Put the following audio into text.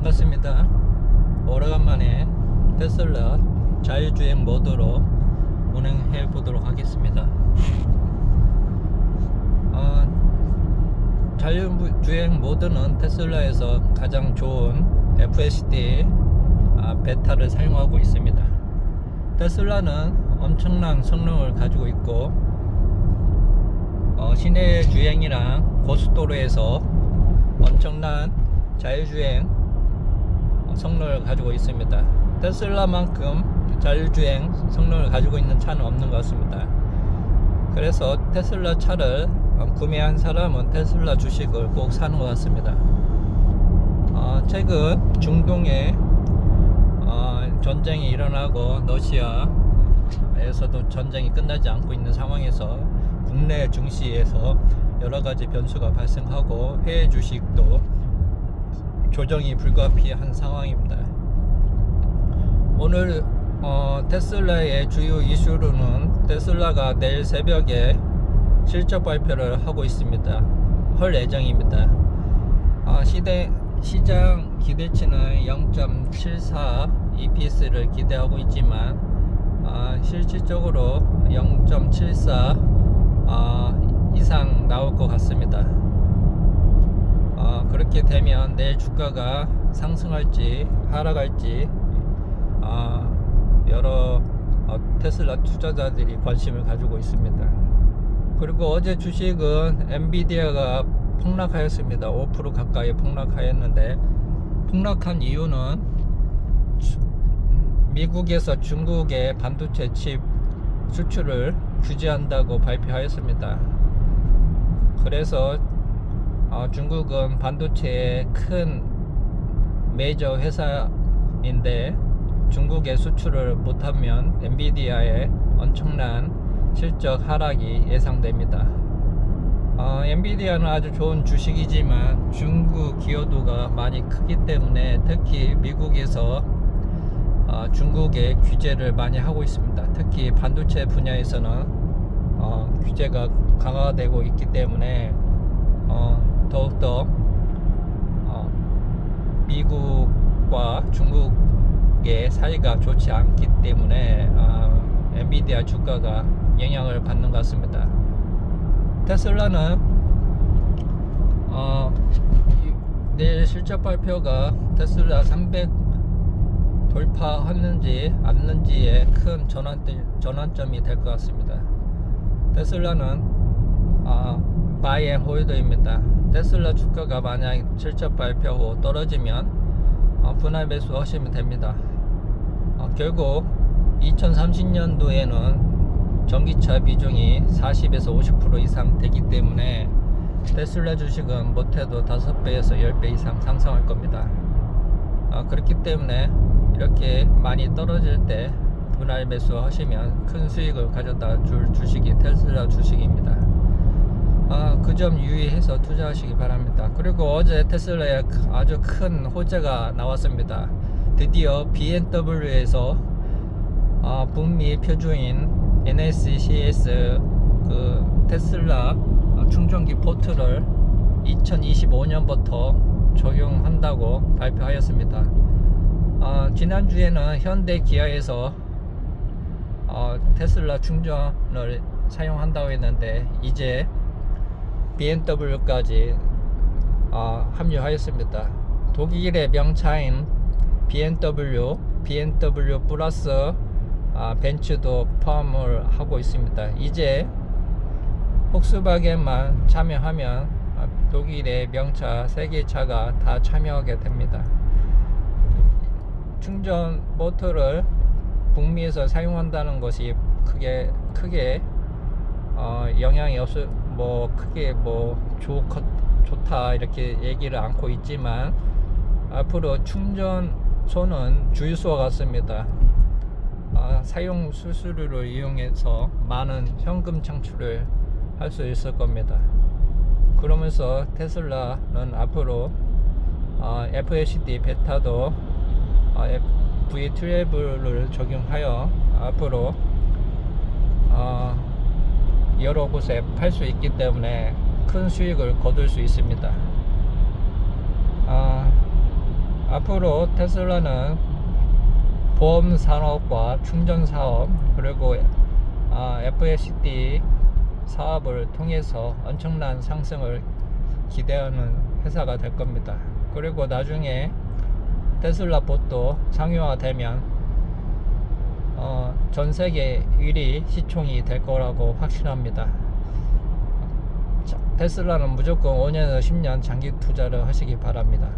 반갑습니다. 오래간만에 테슬라 자율주행 모드로 운행해 보도록 하겠습니다. 어, 자율주행 모드는 테슬라에서 가장 좋은 FSD 아, 베타를 사용하고 있습니다. 테슬라는 엄청난 성능을 가지고 있고 어, 시내 주행이랑 고속도로에서 엄청난 자율주행 어, 성능을 가지고 있습니다. 테슬라만큼 자율주행 성능을 가지고 있는 차는 없는 것 같습니다. 그래서 테슬라 차를 어, 구매한 사람은 테슬라 주식을 꼭 사는 것 같습니다. 어, 최근 중동에 어, 전쟁이 일어나고 러시아에서도 전쟁이 끝나지 않고 있는 상황에서 국내 증시에서 여러 가지 변수가 발생하고 해외 주식도 조정이 불가피한 상황입니다. 오늘 어, 테슬라의 주요 이슈로는 테슬라가 내일 새벽에 실적 발표를 하고 있습니다. 헐 예정입니다. 아, 시대, 시장 기대치는 0.74 EPS를 기대하고 있지만 아, 실질적으로 0.74 아, 이상 나올 것 같습니다. 아, 그렇게 되면 내일 주가가 상승할지 하락할지 아, 여러 어, 테슬라 투자자들이 관심을 가지고 있습니다. 그리고 어제 주식은 엔비디아가 폭락하였습니다. 5% 가까이 폭락하였는데 폭락한 이유는 주- 미국에서 중국의 반도체 칩 수출을 규제한다고 발표하였습니다. 그래서 어, 중국은 반도체의 큰 메이저 회사인데 중국에 수출을 못하면 엔비디아의 엄청난 실적 하락이 예상됩니다. 어, 엔비디아는 아주 좋은 주식이지만 중국 기여도가 많이 크기 때문에 특히 미국에서 어, 중국의 규제를 많이 하고 있습니다. 특히 반도체 분야에서는 어, 규제가 강화되고 있기 때문에 어, 더욱더 어, 미국과 중국의 사이가 좋지 않기 때문에 어, 엔비디아 주가가 영향을 받는 것 같습니다. 테슬라는 어, 이- 내일 실적 발표가 테슬라 300 돌파했는지 안는지에 큰 전환, 전환점이 될 것 같습니다. 테슬라는 아, 바이 앤 홀더입니다. 테슬라 주가가 만약 실적 발표 후 떨어지면 어, 분할 매수하시면 됩니다. 어, 결국 2030년도에는 전기차 비중이 40에서 50% 이상 되기 때문에 테슬라 주식은 못해도 5배에서 10배 이상 상승할 겁니다. 아, 그렇기 때문에 이렇게 많이 떨어질 때 분할 매수 하시면 큰 수익을 가져다 줄 주식이 테슬라 주식입니다. 아, 그 점 유의해서 투자하시기 바랍니다. 그리고 어제 테슬라에 아주 큰 호재가 나왔습니다. 드디어 BMW에서 아, 북미 표주인 NSCS 그 테슬라 충전기 포트를 2025년부터 적용한다고 발표하였습니다. 어, 지난주에는 현대 기아에서 어, 테슬라 충전을 사용한다고 했는데 이제 BMW까지 어, 합류하였습니다. 독일의 명차인 BMW, BMW 플러스 아, 벤츠도 포함을 하고 있습니다. 이제 폭스바겐만 참여하면 아, 독일의 명차 세개 차가 다 참여하게 됩니다. 충전 모터를 북미에서 사용한다는 것이 크게 크게 어, 영향이 없을 뭐 크게 뭐 좋, 좋다 이렇게 얘기를 않고 있지만 앞으로 충전소는 주유소와 같습니다. 아, 사용 수수료를 이용해서 많은 현금 창출을 할 수 있을 겁니다. 그러면서 테슬라는 앞으로 어, FSD 베타도 어, V12를 적용하여 앞으로 어, 여러 곳에 팔 수 있기 때문에 큰 수익을 거둘 수 있습니다. 아, 앞으로 테슬라는 보험 산업과 충전 사업 그리고 아, FSD 사업을 통해서 엄청난 상승을 기대하는 회사가 될 겁니다. 그리고 나중에 테슬라 봇도 상용화되면 어, 전 세계 1위 시총이 될 거라고 확신합니다. 자, 테슬라는 무조건 5년에서 10년 장기 투자를 하시기 바랍니다.